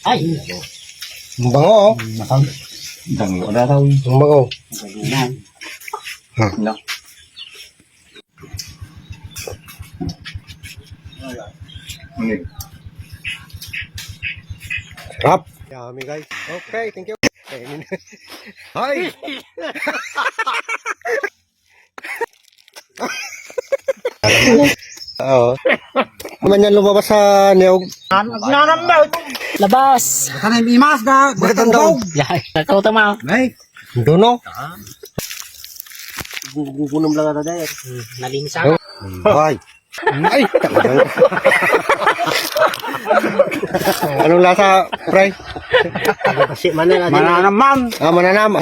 Ay, Ang bango, oh. nakang dango na raw. Ang bango. Hmm. No. Sarap. Yummy, guys. Okay, thank you. Hi! Oo. Naman yan lumabas sa niyog. Labas. Kanay imas na. Magandang daw. Yay, nakauta mo. Ay. Doon, oh. Gugunom lang ata dahil. Nalinis ako. Ay. Ay! Anong lasa, Fry? Mana naman. Ah, mananam.